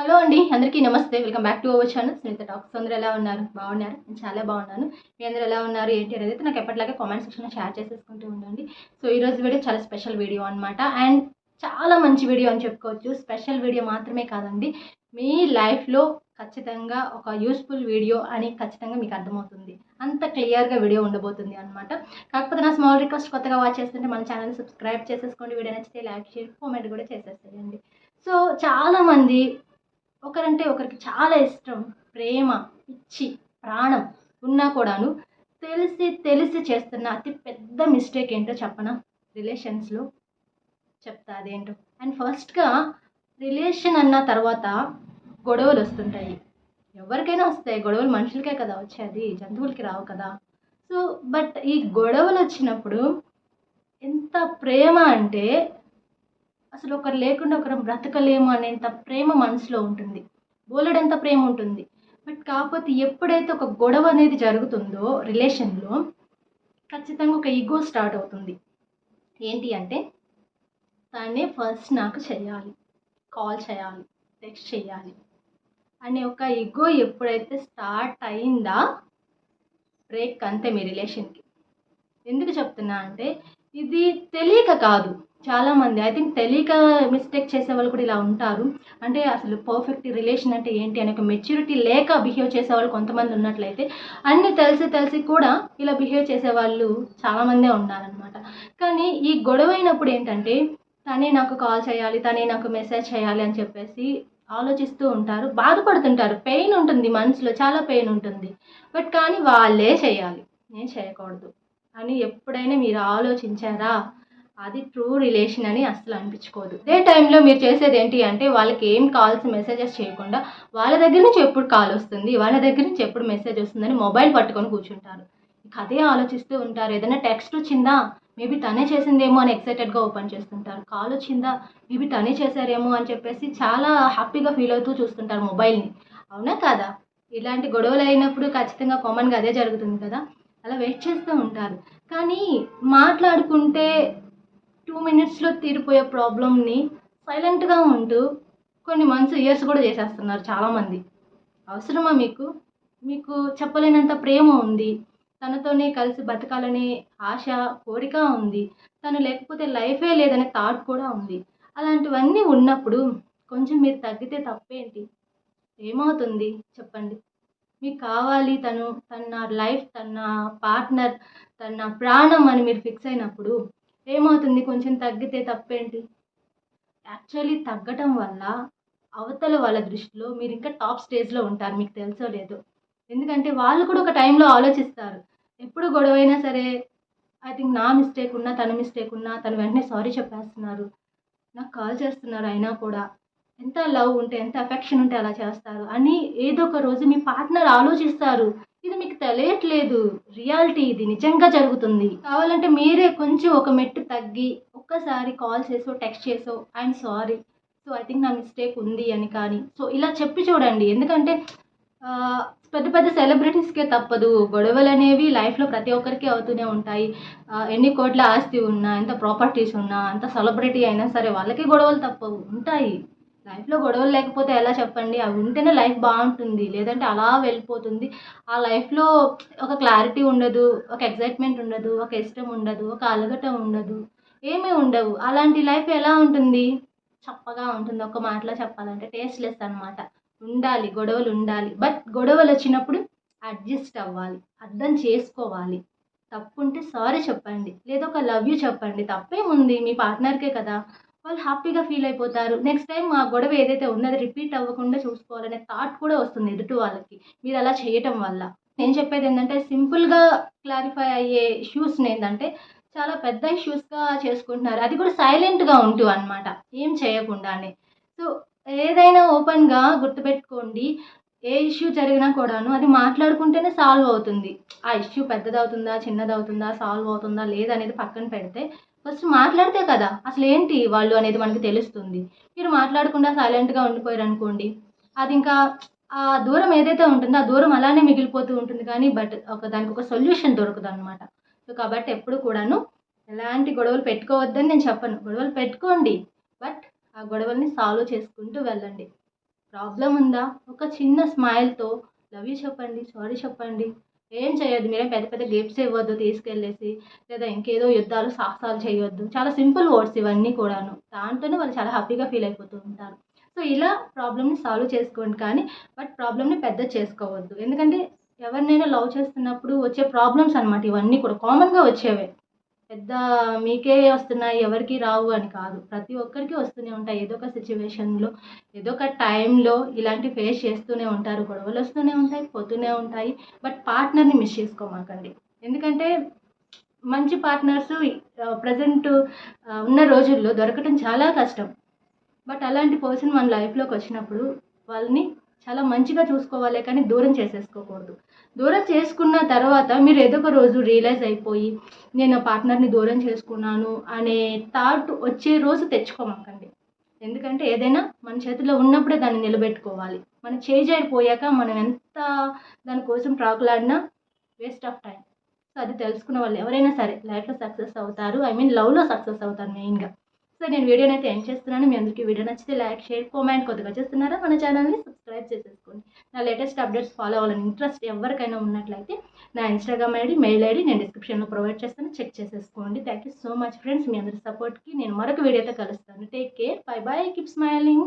Hello అండి అందరికీ నమస్తే. Welcome back to our channel. Sunitha talks. అందరూ ఎలా ఉన్నారు? బాగున్నారు? నేను చాలా బాగున్నాను. మీ అందరూ ఎలా ఉన్నారు? ఏంటి అనేది అయితే నాకు ఎప్పటిలాగే కామెంట్ సెక్షన్లో షేర్ చేసేసుకుంటూ ఉండండి. సో ఈరోజు వీడియో చాలా స్పెషల్ వీడియో అనమాట అండ్ చాలా మంచి వీడియో అని చెప్పుకోవచ్చు. స్పెషల్ వీడియో మాత్రమే కాదండి. మీ లైఫ్లో ఖచ్చితంగా ఒక యూస్ఫుల్ వీడియో అని ఖచ్చితంగా మీకు అర్థమవుతుంది. అంత క్లియర్గా వీడియో ఉండబోతుంది అనమాట కాకపోతే నా స్మాల్ రిక్వెస్ట్ కొత్తగా వాచ్ చేస్తుంటే మన ఛానల్ సబ్స్క్రైబ్ చేసేసుకోండి. వీడియో నచ్చితే లైక్ షేర్ కామెంట్ కూడా చేసేసేయండి. సో చాలామంది ఒకరంటే ఒకరికి చాలా ఇష్టం. ప్రేమ పిచ్చి ప్రాణం ఉన్నా కూడాను తెలిసి తెలిసి చేస్తున్న అతి పెద్ద మిస్టేక్ ఏంటో చెప్పనా? రిలేషన్స్లో చెప్తా అదేంటో. అండ్ ఫస్ట్గా రిలేషన్ అన్న తర్వాత గొడవలు వస్తుంటాయి. ఎవరికైనా వస్తాయి. గొడవలు మనుషులకే కదా వచ్చేది జంతువులకి రావు కదా. సో బట్ ఈ గొడవలు వచ్చినప్పుడు ఎంత ప్రేమ అంటే అసలు ఒకరు లేకుండా ఒకరు బ్రతకలేము అనేంత ప్రేమ మనసులో ఉంటుంది. బోలెడంత ప్రేమ ఉంటుంది. బట్ కాకపోతే ఎప్పుడైతే ఒక గొడవ అనేది జరుగుతుందో రిలేషన్లో ఖచ్చితంగా ఒక ఈగో స్టార్ట్ అవుతుంది. ఏంటి అంటే తనే ఫస్ట్ నాకు చేయాలి కాల్ చేయాలి టెక్స్ట్ చేయాలి అనే ఒక ఈగో ఎప్పుడైతే స్టార్ట్ అయిందా బ్రేక్ అంతే మీ రిలేషన్కి. ఎందుకు చెప్తున్నా అంటే ఇది తెలియక కాదు. చాలామంది ఐ థింక్ తెలియక మిస్టేక్ చేసే వాళ్ళు కూడా ఇలా ఉంటారు. అంటే అసలు పర్ఫెక్ట్ రిలేషన్ అంటే ఏంటి అనే ఒక మెచ్యూరిటీ లేక బిహేవ్ చేసే వాళ్ళు కొంతమంది ఉన్నట్లయితే అన్నీ తెలిసి తెలిసి కూడా ఇలా బిహేవ్ చేసే వాళ్ళు చాలామందే ఉన్నారనమాట కానీ ఈ గొడవ అయినప్పుడు ఏంటంటే తనే నాకు కాల్ చేయాలి తనే నాకు మెసేజ్ చేయాలి అని చెప్పేసి ఆలోచిస్తూ ఉంటారు. బాధపడుతుంటారు. పెయిన్ ఉంటుంది మనసులో చాలా పెయిన్ ఉంటుంది. బట్ కానీ వాళ్ళే చేయాలి. నేను చేయకూడదు. అని ఎప్పుడైనా మీరు ఆలోచించారా? అది ట్రూ రిలేషన్ అని అస్సలు అనిపించుకోదు. అదే టైంలో మీరు చేసేది ఏంటి అంటే వాళ్ళకి ఏం కాల్స్ మెసేజెస్ చేయకుండా వాళ్ళ దగ్గర నుంచి ఎప్పుడు కాల్ వస్తుంది వాళ్ళ దగ్గర నుంచి ఎప్పుడు మెసేజ్ వస్తుందని మొబైల్ పట్టుకొని కూర్చుంటారు. ఇక అదే ఆలోచిస్తూ ఉంటారు. ఏదైనా టెక్స్ట్ వచ్చిందా? మేబీ తనే చేసిందేమో అని ఎక్సైటెడ్గా ఓపెన్ చేస్తుంటారు. కాల్ వచ్చిందా? మేబీ తనే చేశారేమో అని చెప్పేసి చాలా హ్యాపీగా ఫీల్ అవుతూ చూస్తుంటారు మొబైల్ని అవునా కదా? ఇలాంటి గొడవలు అయినప్పుడు ఖచ్చితంగా కామన్గా అదే జరుగుతుంది కదా? అలా వెయిట్ చేస్తూ ఉంటారు. కానీ మాట్లాడుకుంటే టూ మినిట్స్లో తీరిపోయే ప్రాబ్లమ్ని సైలెంట్గా ఉంటూ కొన్ని మంత్స్ ఇయర్స్ కూడా చేసేస్తున్నారు చాలామంది. అవసరమా మీకు? మీకు చెప్పలేనంత ప్రేమ ఉంది. తనతోనే కలిసి బతకాలనే ఆశ కోరిక ఉంది. తను లేకపోతే లైఫే లేదనే థాట్ కూడా ఉంది. అలాంటివన్నీ ఉన్నప్పుడు కొంచెం మీరు తగ్గితే తప్పేంటి? ఏమవుతుంది? చెప్పండి. మీకు కావాలి తను తన లైఫ్ తన పార్ట్నర్ తన ప్రాణం అని మీరు ఫిక్స్ అయినప్పుడు ఏమవుతుంది? కొంచెం తగ్గితే తప్పేంటి? యాక్చువల్లీ తగ్గటం వల్ల అవతల వాళ్ళ దృష్టిలో మీరు ఇంకా టాప్ స్టేజ్లో ఉంటారు. మీకు తెలుసో లేదో. ఎందుకంటే వాళ్ళు కూడా ఒక టైంలో ఆలోచిస్తారు. ఎప్పుడు గొడవ అయినా సరే ఐ థింక్ నా మిస్టేక్ ఉన్నా తన మిస్టేక్ ఉన్నా తను వెంటనే సారీ చెప్పేస్తున్నారు. నాకు కాల్ చేస్తున్నారు అయినా కూడా. ఎంత లవ్ ఉంటే ఎంత అఫెక్షన్ ఉంటే అలా చేస్తారు అని ఏదో ఒక రోజు మీ పార్ట్నర్ ఆలోచిస్తారు. ఇది మీకు తెలియట్లేదు. రియాలిటీ ఇది నిజంగా జరుగుతుంది. కావాలంటే మీరే కొంచెం ఒక మెట్టు తగ్గి ఒక్కసారి కాల్ చేసో టెక్స్ట్ చేసో I'm sorry. So I think నా మిస్టేక్ ఉంది అని కానీ. సో ఇలా చెప్పి చూడండి. ఎందుకంటే పెద్ద పెద్ద సెలబ్రిటీస్కే తప్పదు. గొడవలు అనేవి లైఫ్లో ప్రతి ఒక్కరికి అవుతూనే ఉంటాయి. ఎన్ని కోట్ల ఆస్తి ఉన్నా ఎంత ప్రాపర్టీస్ ఉన్నా అంత సెలబ్రిటీ అయినా సరే వాళ్ళకి గొడవలు తప్పవు. ఉంటాయి. లైఫ్లో గొడవలు లేకపోతే ఎలా చెప్పండి? అవి ఉంటేనే లైఫ్ బాగుంటుంది. లేదంటే అలా వెళ్ళిపోతుంది. ఆ లైఫ్లో ఒక క్లారిటీ ఉండదు ఒక ఎగ్జైట్మెంట్ ఉండదు ఒక ఇష్టం ఉండదు ఒక అలగటం ఉండదు. ఏమీ ఉండవు. అలాంటి లైఫ్ ఎలా ఉంటుంది? చప్పగా ఉంటుంది. ఒక మాటలో చెప్పాలంటే టేస్ట్లెస్ అనమాట ఉండాలి గొడవలు ఉండాలి. బట్ గొడవలు వచ్చినప్పుడు అడ్జస్ట్ అవ్వాలి. అర్థం చేసుకోవాలి. తప్పుంటే సారీ చెప్పండి. లేదా ఒక లవ్ యూ చెప్పండి. తప్పేముంది? మీ పార్ట్నర్కే కదా. వాళ్ళు హ్యాపీగా ఫీల్ అయిపోతారు. నెక్స్ట్ టైం ఆ గొడవ ఏదైతే ఉన్నది రిపీట్ అవ్వకుండా చూసుకోవాలనే థాట్ కూడా వస్తుంది ఎదుటి వాళ్ళకి. మీరు అలా చేయటం వల్ల. నేను చెప్పేది ఏంటంటే సింపుల్గా క్లారిఫై అయ్యే ఇష్యూస్ని ఏంటంటే చాలా పెద్ద ఇష్యూస్గా చేసుకుంటున్నారు. అది కూడా సైలెంట్గా ఉంటూ అనమాట ఏం చేయకుండానే. సో ఏదైనా ఓపెన్గా గుర్తుపెట్టుకోండి. ఏ ఇష్యూ జరిగినా కూడాను అది మాట్లాడుకుంటేనే సాల్వ్ అవుతుంది. ఆ ఇష్యూ పెద్దదవుతుందా చిన్నదవుతుందా సాల్వ్ అవుతుందా లేదనేది పక్కన పెడితే ఫస్ట్ మాట్లాడితే కదా అసలు ఏంటి వాళ్ళు అనేది మనకు తెలుస్తుంది. మీరు మాట్లాడకుండా సైలెంట్గా ఉండిపోయారు అనుకోండి అది ఇంకా ఆ దూరం ఏదైతే ఉంటుందో ఆ దూరం అలానే మిగిలిపోతూ ఉంటుంది కానీ బట్ ఒక దానికి ఒక సొల్యూషన్ దొరకదు అనమాట సో కాబట్టి ఎప్పుడు కూడాను ఎలాంటి గొడవలు పెట్టుకోవద్దని నేను చెప్పను. గొడవలు పెట్టుకోండి బట్ ఆ గొడవల్ని సాల్వ్ చేసుకుంటూ వెళ్ళండి. ప్రాబ్లం ఉందా? ఒక చిన్న స్మైల్తో లవ్ యూ చెప్పండి సారీ చెప్పండి ఏం చేయొద్దు మీరేం పెద్ద పెద్ద గిఫ్ట్స్ ఇవ్వద్దు తీసుకెళ్ళేసి లేదా ఇంకేదో యుద్ధాలు సాహసాలు చేయొద్దు. చాలా సింపుల్ వర్డ్స్ ఇవన్నీ కూడాను. దాంతోనే వాళ్ళు చాలా హ్యాపీగా ఫీల్ అయిపోతూ ఉంటారు. సో ఇలా ప్రాబ్లమ్ని సాల్వ్ చేసుకోండి కానీ బట్ ప్రాబ్లమ్ని పెద్ద చేసుకోవద్దు. ఎందుకంటే ఎవరినైనా లవ్ చేస్తున్నప్పుడు వచ్చే ప్రాబ్లమ్స్ అనమాట ఇవన్నీ కూడా. కామన్గా వచ్చేవే. పెద్ద మీకే వస్తున్నాయి ఎవరికి రావు అని కాదు. ప్రతి ఒక్కరికి వస్తూనే ఉంటాయి. ఏదో ఒక సిచ్యువేషన్లో ఏదో ఒక టైంలో ఇలాంటి ఫేస్ చేస్తూనే ఉంటారు. గొడవలు వస్తూనే ఉంటాయి పోతూనే ఉంటాయి. బట్ పార్ట్నర్ని మిస్ చేసుకోమాకండి. ఎందుకంటే మంచి పార్ట్నర్స్ ప్రజెంట్ ఉన్న రోజుల్లో దొరకటం చాలా కష్టం. బట్ అలాంటి పర్సన్ మన లైఫ్లోకి వచ్చినప్పుడు వాళ్ళని చాలా మంచిగా చూసుకోవాలి కానీ దూరం చేసేసుకోకూడదు. దూరం చేసుకున్న తర్వాత మీరు ఏదో ఒక రోజు రియలైజ్ అయిపోయి నేను పార్ట్నర్ని దూరం చేసుకున్నాను అనే థాట్ వచ్చే రోజు తెచ్చుకోమాకండి. ఎందుకంటే ఏదైనా మన చేతిలో ఉన్నప్పుడే దాన్ని నిలబెట్టుకోవాలి. మన చేంజ్ అయిపోయాక మనం ఎంత దానికోసం ప్రాకులాడినా వేస్ట్ ఆఫ్ టైం సో అది తెలుసుకున్న వాళ్ళు ఎవరైనా సరే లైఫ్లో సక్సెస్ అవుతారు. ఐ మీన్ లవ్లో సక్సెస్ అవుతారు మెయిన్గా సో నేను వీడియోని అయితే ఎండ్ చేస్తున్నాను. మీ అందరికీ వీడియో నచ్చితే లైక్ షేర్ కామెంట్ కొద్దిగా చేస్తున్నారా? మన ఛానల్ని సబ్స్క్రైబ్ చేసేసుకోండి. నా లేటెస్ట్ అప్డేట్స్ ఫాలో అవ్వాలని ఇంట్రెస్ట్ ఎవరికైనా ఉన్నట్లయితే నా ఇన్స్టాగ్రామ్ ఐడి మెయిల్ ఐడి నేను డిస్క్రిప్షన్లో ప్రొవైడ్ చేస్తాను. చెక్ చేసేసుకోండి. Thank you so much friends. మీ అందరి సపోర్ట్కి నేను మరొక వీడియోతో కలుస్తాను. Take care. Bye bye. Keep smiling.